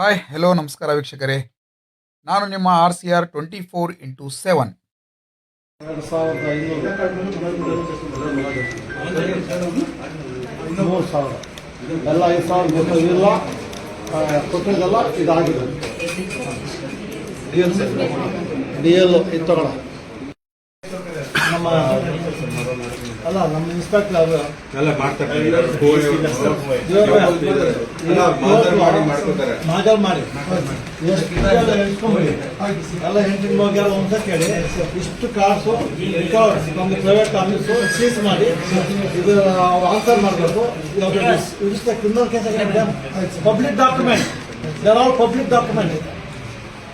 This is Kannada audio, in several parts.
ಹಾಯ್ ಹೆಲೋ ನಮಸ್ಕಾರ ವೀಕ್ಷಕರೇ ನಾನು ನಿಮ್ಮ R C R twenty four into seven D L ನಮ್ಮ ಅಲ್ಲ ನಮ್ಮ ಇನ್ಸ್ಪೆಕ್ಟರ್ ಅವರು ಎಲ್ಲ ಮಾಡ್ತಾರೆ ಮಾಜಲ್ ಮಾಡಿ. ಎಲ್ಲ ಹೆಂಟಿನ ಎಲ್ಲ ಒಂದ್ಸ ಕೇಳಿ ಇಷ್ಟು ಕಾರ್ಸು ರಿಕವರ್ ನಮ್ದು ಪ್ರೈವೇಟ್ ಆಫೀಸು ಸೀಸ್ ಮಾಡಿ ಇದು ಆನ್ಸರ್ ಮಾಡಬೇಕು. It's the criminal case public document there all public document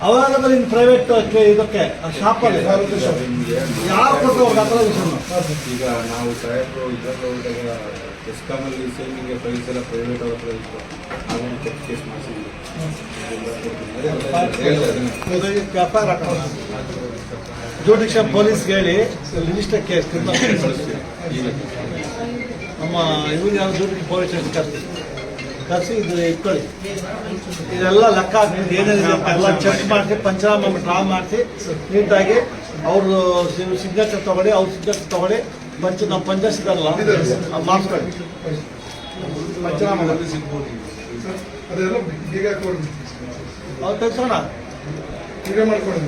available in private ಇದಕ್ಕೆ ಶಾಪಲ್ಲಿ ಯಾರು ಕೊಟ್ಟರು ಅವ್ರಿಗೆ ಆ ಥರ ವಿಷಯ ಈಗ ನಾವು ಸಾಹೇಬರು ಇದರಲ್ಲಿ ಹೋದಾಗ ಎಸ್ಕಾಮಲ್ಲಿ ಸೇವಿಂಗ್ ಪ್ರೈಸ್ ಎಲ್ಲ ಪ್ರೈವೇಟ್ ಅವ್ರ ಹತ್ರ ಇತ್ತು ನಾವೊಂದು ಚೆಕ್ ಕೇಸ್ ಮಾಡಿಸಿದ್ವಿ. ಜುಡಿಷಿಯಲ್ ಪೊಲೀಸ್ಗೆ ಹೇಳಿ ರಿಜಿಸ್ಟರ್ ಕೇಸ್ ನಮ್ಮ ಇವ್ರು ಯಾವ ಜುಡಿ ಪೊಲೀಸ್ ಸ್ಟೇಷನ್ ಇದ್ರೆ ಇದು ಇಟ್ಕೊಳ್ಳಿ. ಇದೆಲ್ಲ ಲೆಕ್ಕ ಏನೇನಿದೆ ಎಲ್ಲ ಚೆಕ್ ಮಾಡಿಸಿ ಪಂಚನಾಮ ಡ್ರಾ ಮಾಡಿಸಿ ನೀಟಾಗಿ ಅವ್ರದ್ದು ಸಿಗ್ನೇಚರ್ ತಗೊಳ್ಳಿ ಅವ್ರ ಸಿಗ್ನೇಚರ್ ತಗೊಳ್ಳಿ ಪಂಚ ನಮ್ಮ ಪಂಚಾಯತ್ ಇದಾರಲ್ಲ ಅದ್ ಮಾಡಿಸ್ಕೊಳ್ಳಿ. ಪಂಚನಾಮದಲ್ಲಿ ಕೊಡ್ಬೇಕು ಅವ್ರು ತೆಗ್ಸೋಣ ಈಗ ಮಾಡ್ಕೊಳ್ಳಿ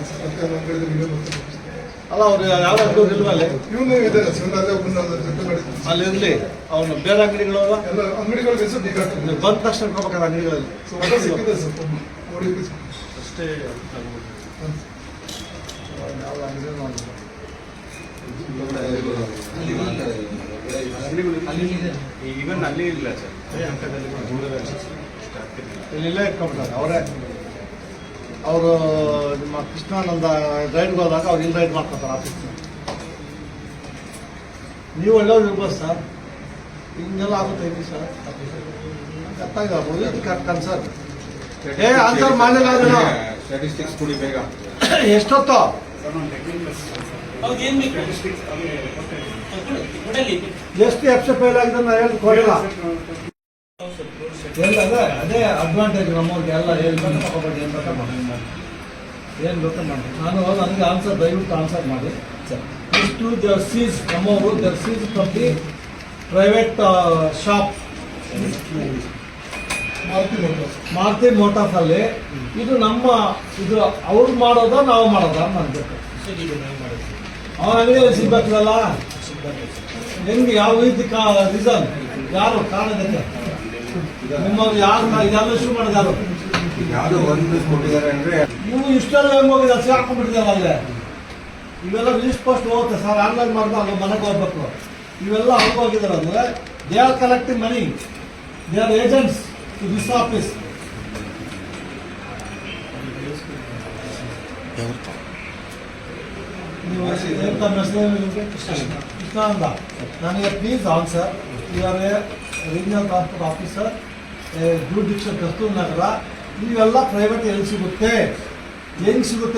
ಅಲ್ಲ ಅವ್ರು ಯಾರು ಇಲ್ವಲ್ಲ ಇವನು ಅಲ್ಲೇ ಒಬ್ಬನ ಇರಲಿ ಅವನು ಬೇರೆ ಅಂಗಡಿಗಳು ಎಲ್ಲ ಅಂಗಡಿಗಳಿಗೆ ಹೆಸರು. ಬಂದ ತಕ್ಷಣ ಕೊಡ್ಬೇಕಾದ್ರೆ ಅಂಗಡಿಗಳಲ್ಲಿ ಸೊ ಅದು ಸಿಕ್ಕಿದೆ ಸರ್ ನೋಡಿ ಅಷ್ಟೇ ಅಲ್ಲಿ ಇಲ್ಲ ಸರ್ ಇಟ್ಕೊಂಡ್ಬಿಟ್ಟಾರೆ ಅವರೇ ಅವರು ನಿಮ್ಮ ಕೃಷ್ಣಾನಂದ ಗೈಡ್ಗೆ ಹೋದಾಗ ಅವ್ರು ಇಲ್ಲಿ ರೈಡ್ ಮಾಡ್ಕೊತಾರೆ ಆಫೀಸ್ ನೀವು ಒಳ್ಳೆಯವ್ರು ಇರ್ಬೋದು ಸರ್ ಹಿಂಗೆಲ್ಲ ಆಗುತ್ತೆ ಇಲ್ಲಿ ಸರ್ ಗೊತ್ತಾಗಿದೆ ಕನ್ಸರ್ ಏ ಆನ್ಸರ್ ಮಾಡಲಿಲ್ಲ ಅದನ್ನು ಸ್ಟ್ಯಾಟಿಸ್ಟಿಕ್ಸ್ ಕೊಡಿ ಬೇಗ. ಎಷ್ಟೊತ್ತು? ಎಷ್ಟು ಎಫ್ ಫೇಲ್ ಆಗಿದೆ ನಾನು ಹೇಳಿ ಕೊಡಲ್ಲ. ಎಲ್ಲ ಅದೇ ಅಡ್ವಾಂಟೇಜ್ ನಮ್ಮವ್ರಿಗೆ ಎಲ್ಲ ಏನು ಬೇಕಾ ತಗೋಬೇಡಿ ಏನು ಬೇಕಾ ಮಾಡಿ? ಏನು ಬೇಕಾ ಮಾಡಿ? ನಾನು ನನಗೆ ಆನ್ಸರ್ ದಯವಿಟ್ಟು ಆನ್ಸರ್ ಮಾಡಿ. ಇಷ್ಟು ದರ್ ಸೀಸ್ ನಮ್ಮವರು there seize from the private shop Maruti motors ಅಲ್ಲಿ ಇದು ನಮ್ಮ ಇದು ಅವ್ರು ಮಾಡೋದಾ ನಾವು ಮಾಡೋದ ಅನ್ಬೇಕು ಅವನ ಅಂಗಡಿಯಲ್ಲಿ ಸಿಗ್ಬೇಕಲ್ಲ? ಹೆಂಗೆ ಯಾವ ರೀತಿ ರೀಸನ್ ಯಾರು ಕಾರಣದಕ್ಕೆ ನಿಮ್ಮವ್ರು ಯಾರು ಇದೆಲ್ಲ ಇಶ್ಯೂ ಮಾಡಿದಾರು. ಯಾರು ಒಂದು ಕೊಟ್ಟಿದ್ದಾರೆ ಅಂದ್ರೆ ನೀವು ಇಷ್ಟೆಲ್ಲ ಹೆಂಗ್ ಹೋಗಿದೆ ಹಸಿ ಹಾಕೊಂಡ್ಬಿಟ್ಟಿದ್ದಾರೆ ಅಲ್ಲೇ. ಇವೆಲ್ಲ ಲಿಸ್ಟ್ ಪೋಸ್ಟ್ ಹೋಗುತ್ತೆ ಸರ್ ಆನ್ಲೈನ್ ಮಾಡಿದ್ರೆ ಅಲ್ಲಿ ಮನೆಗೆ ಹೋಗ್ಬೇಕು. ಇವೆಲ್ಲ ಅವ್ರಿಗೆ ಹೋಗಿದ್ದಾರೆ ಅಂದ್ರೆ they are collecting money they are agents to this office ನೀವು ಕೃಷ್ಣ ಕೃಷ್ಣ. ಅಂತ ನನಗೆ please answer you are a regional transport officer jurisdiction Kastur Nagar ಇವೆಲ್ಲ ಪ್ರೈವೇಟ್ ಎಲ್ಲಿ ಸಿಗುತ್ತೆ. ಹೆಂಗ್ ಸಿಗುತ್ತೆ